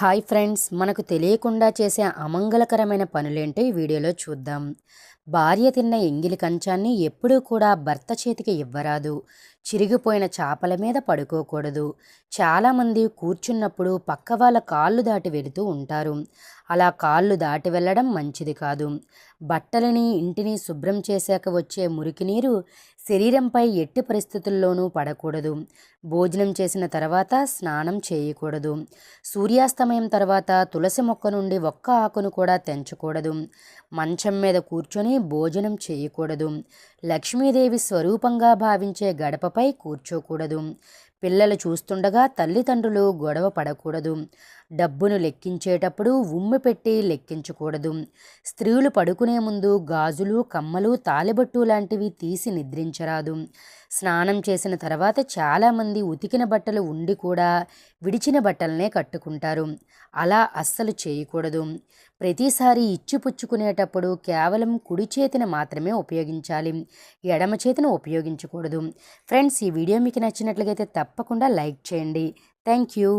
Hi friends మనకు తెలియకుండా చేసే అమంగళకరమైన పనులేంటో ఈ వీడియోలో చూద్దాం. భార్య తిన్న ఎంగిలి కంచాన్ని ఎప్పుడూ కూడా భర్త చేతికి ఇవ్వరాదు. చిరిగిపోయిన చేపల మీద పడుకోకూడదు. చాలామంది కూర్చున్నప్పుడు పక్క వాళ్ళ కాళ్ళు దాటి వెళుతూ ఉంటారు. అలా కాళ్ళు దాటి వెళ్ళడం మంచిది కాదు. బట్టలని ఇంటిని శుభ్రం చేశాక వచ్చే మురికి నీరు శరీరంపై ఎట్టి పరిస్థితుల్లోనూ పడకూడదు. భోజనం చేసిన తర్వాత స్నానం చేయకూడదు. సూర్యాస్తమయం తర్వాత తులసి మొక్క నుండి ఒక్క ఆకును కూడా తెంచకూడదు. మంచం మీద కూర్చొని భోజనం చేయకూడదు. లక్ష్మీదేవి స్వరూపంగా భావించే గడపపై కూర్చోకూడదు. పిల్లలు చూస్తుండగా తల్లిదండ్రులు గొడవ పడకూడదు. డబ్బును లెక్కించేటప్పుడు ఉమ్మి పెట్టి లెక్కించకూడదు. స్త్రీలు పడుకునే ముందు గాజులు కమ్మలు తాలిబట్టు లాంటివి తీసి నిద్రించరాదు. స్నానం చేసిన తర్వాత చాలామంది ఉతికిన బట్టలు ఉండి కూడా విడిచిన బట్టలనే కట్టుకుంటారు. అలా అస్సలు చేయకూడదు. ప్రతిసారి ఇచ్చిపుచ్చుకునేటప్పుడు కేవలం కుడి చేతిని మాత్రమే ఉపయోగించాలి. ఎడమ చేతిని ఉపయోగించకూడదు. ఫ్రెండ్స్ ఈ వీడియో మీకు నచ్చినట్లయితే తప్పకుండా లైక్ చేయండి. Thank you.